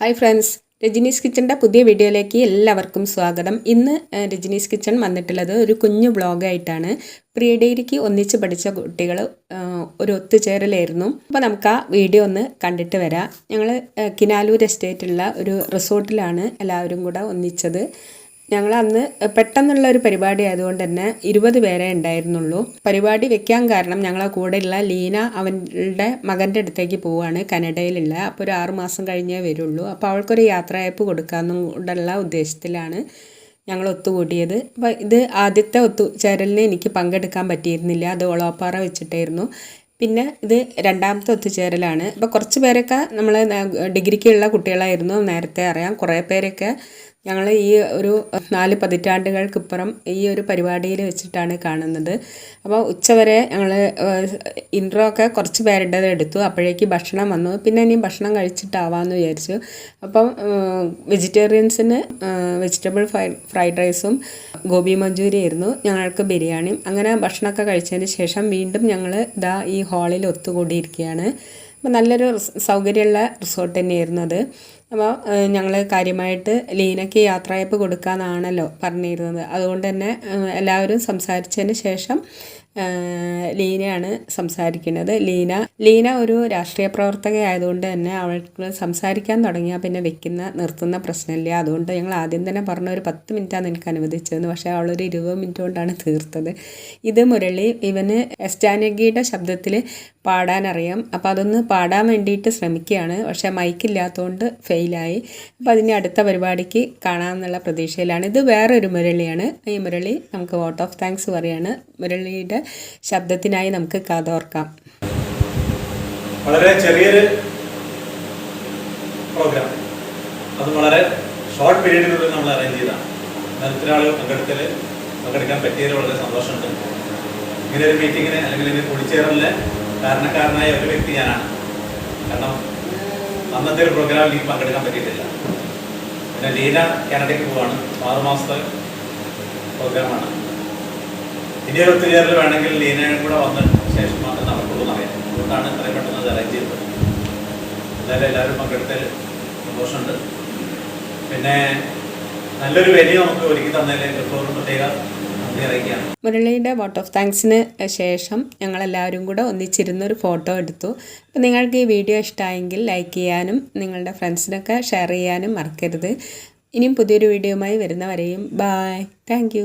Hi friends രജനീസ് കിച്ചന്റെ പുതിയ വീഡിയോയിലേക്ക് എല്ലാവർക്കും സ്വാഗതം. ഇന്ന് രജനീസ് കിച്ചൺ വന്നിട്ടുള്ളത് ഒരു കുഞ്ഞു ബ്ലോഗായിട്ടാണ് പ്രീ ഡിഗ്രിക്ക് ഒന്നിച്ച് പഠിച്ച കുട്ടികൾ ഒരു ഒത്തുചേരലായിരുന്നു. അപ്പോൾ നമുക്ക് ആ വീഡിയോ ഒന്ന് കണ്ടിട്ട് വരാം. ഞങ്ങൾ കിനാലൂർ എസ്റ്റേറ്റുള്ള ഒരു റിസോർട്ടിലാണ് എല്ലാവരും കൂടെ ഒന്നിച്ചത്. ഞങ്ങൾ അന്ന് പെട്ടെന്നുള്ള ഒരു പരിപാടി ആയതുകൊണ്ട് തന്നെ ഇരുപത് പേരെ ഉണ്ടായിരുന്നുള്ളൂ. പരിപാടി വെക്കാൻ കാരണം ഞങ്ങളെ കൂടെയുള്ള ലീന അവന്റെ മകന്റെ അടുത്തേക്ക് പോവുകയാണ് കനഡയിലുള്ള. അപ്പോൾ ഒരു ആറ് മാസം കഴിഞ്ഞേ വരുള്ളൂ. അപ്പോൾ അവൾക്കൊരു യാത്രയയപ്പ് കൊടുക്കാമെന്നും കൊണ്ടുള്ള ഉദ്ദേശത്തിലാണ് ഞങ്ങൾ ഒത്തുകൂടിയത്. അപ്പോൾ ഇത് ആദ്യത്തെ ഒത്തുചേരലിന് എനിക്ക് പങ്കെടുക്കാൻ പറ്റിയിരുന്നില്ല. അത് ഒളോപ്പാറ വെച്ചിട്ടായിരുന്നു. പിന്നെ ഇത് രണ്ടാമത്തെ ഒത്തുചേരലാണ് അപ്പോൾ കുറച്ച് പേരൊക്കെ നമ്മൾ ഡിഗ്രിക്കുള്ള കുട്ടികളായിരുന്നു. നേരത്തെ അറിയാം. കുറേ പേരൊക്കെ ഞങ്ങൾ ഈ ഒരു നാല് പതിറ്റാണ്ടുകൾക്കിപ്പുറം ഈ ഒരു പരിപാടിയിൽ വെച്ചിട്ടാണ് കാണുന്നത്. അപ്പോൾ ഉച്ചവരെ ഞങ്ങൾ ഇൻട്രോ ഒക്കെ കുറച്ച് പേരുടേത് എടുത്തു. അപ്പോഴേക്ക് ഭക്ഷണം വന്നു. പിന്നെ ഇനി ഭക്ഷണം കഴിച്ചിട്ടാവാമെന്ന് വിചാരിച്ചു. അപ്പം വെജിറ്റേറിയൻസിന് വെജിറ്റബിൾ ഫ്രൈ ഫ്രൈഡ് റൈസും ഗോബി മഞ്ചൂരി ആയിരുന്നു. ഞങ്ങൾക്ക് ബിരിയാണിയും. അങ്ങനെ ഭക്ഷണമൊക്കെ കഴിച്ചതിന് ശേഷം വീണ്ടും ഞങ്ങൾ ഇതാ ഈ ഹാളിൽ ഒത്തുകൂടിയിരിക്കുകയാണ്. അപ്പോൾ നല്ലൊരു സൗകര്യമുള്ള റിസോർട്ട് തന്നെയായിരുന്നു അത്. അപ്പോൾ ഞങ്ങൾ കാര്യമായിട്ട് ലീനയ്ക്ക് യാത്രയപ്പ് കൊടുക്കാമെന്നാണല്ലോ പറഞ്ഞിരുന്നത്. അതുകൊണ്ട് തന്നെ എല്ലാവരും സംസാരിച്ചതിന് ശേഷം ലീനയാണ് സംസാരിക്കുന്നത്. ലീന ലീന ഒരു രാഷ്ട്രീയ പ്രവർത്തക ആയതുകൊണ്ട് തന്നെ അവൾക്ക് സംസാരിക്കാൻ തുടങ്ങിയാൽ പിന്നെ വെക്കുന്ന നിർത്തുന്ന പ്രശ്നമില്ല. അതുകൊണ്ട് ഞങ്ങൾ ആദ്യം തന്നെ പറഞ്ഞ ഒരു പത്ത് മിനിറ്റാണ് എനിക്ക് അനുവദിച്ചതെന്ന്. പക്ഷേ അവളൊരു ഇരുപത് മിനിറ്റ് കൊണ്ടാണ് തീർത്തത്. ഇത് മുരളി ഇവന് എസ്റ്റാനഗിയുടെ ശബ്ദത്തിൽ പാടാനറിയാം. അപ്പോൾ അതൊന്ന് പാടാൻ വേണ്ടിയിട്ട് ശ്രമിക്കുകയാണ്. പക്ഷേ മൈക്കില്ലാത്തതുകൊണ്ട് ഫെയിലായി. അപ്പോൾ അതിന്റെ അടുത്ത പരിപാടിക്ക് കാണാമെന്നുള്ള പ്രതീക്ഷയിലാണ്. ഇത് വേറൊരു മുരളിയാണ്. ഈ മുരളി നമുക്ക് വോട്ട് ഓഫ് താങ്ക്സ് പറയാണ്. മുരളിയുടെ ശബ്ദത്തിനായി നമുക്ക് കാതോർക്കാം വളരെ ചെറിയൊരു പ്രോഗ്രാം. അത് വളരെ ഷോർട്ട് പീരീഡിനുള്ളിൽ നമ്മൾ അറേഞ്ച് ചെയ്തതാണ് എന്നാൽ ആളുകൾ പങ്കെടുക്കൽ പങ്കെടുക്കാൻ പറ്റിയതിൽ വളരെ സന്തോഷമുണ്ട്. ഇങ്ങനെ ഒരു മീറ്റിങ്ങിന് അല്ലെങ്കിൽ ഇതിന് കൂടിച്ചേരലിന് കാരണക്കാരനായ ഒരു വ്യക്തി ഞാനാണ്. കാരണം അന്നത്തെ ഒരു പ്രോഗ്രാമിൽ എനിക്ക് പങ്കെടുക്കാൻ പറ്റിയിട്ടില്ല. പിന്നെ ലീന കാനഡയ്ക്ക് പോവാണ്. ആറ് മാസത്തെ പ്രോഗ്രാമാണ് ഇനി ഒരു ഒത്തുചേരൽ വേണമെങ്കിൽ ലീനയും കൂടെ വന്ന ശേഷം മാത്രമേ നടക്കുള്ളൂ എന്നറിയാം. അതുകൊണ്ടാണ് ഇത്രയും പെട്ടെന്ന് അത് അറേഞ്ച് ചെയ്തത്. എന്തായാലും എല്ലാവരും പങ്കെടുത്തതിൽ സന്തോഷമുണ്ട്. പിന്നെ നല്ലൊരു വെന്യൂ നമുക്ക് ഒരുക്കി തന്നതിൽ പ്രത്യേക മുരളിയുടെ വോട്ട് ഓഫ് താങ്ക്സിന് ശേഷം ഞങ്ങളെല്ലാവരും കൂടെ ഒന്നിച്ചിരുന്നൊരു ഫോട്ടോ എടുത്തു. അപ്പോൾ നിങ്ങൾക്ക് ഈ വീഡിയോ ഇഷ്ടമായെങ്കിൽ ലൈക്ക് ചെയ്യാനും നിങ്ങളുടെ ഫ്രണ്ട്സിനൊക്കെ ഷെയർ ചെയ്യാനും മറക്കരുത്. ഇനിയും പുതിയൊരു വീഡിയോയുമായി വരുന്നവരെയും ബായ് താങ്ക്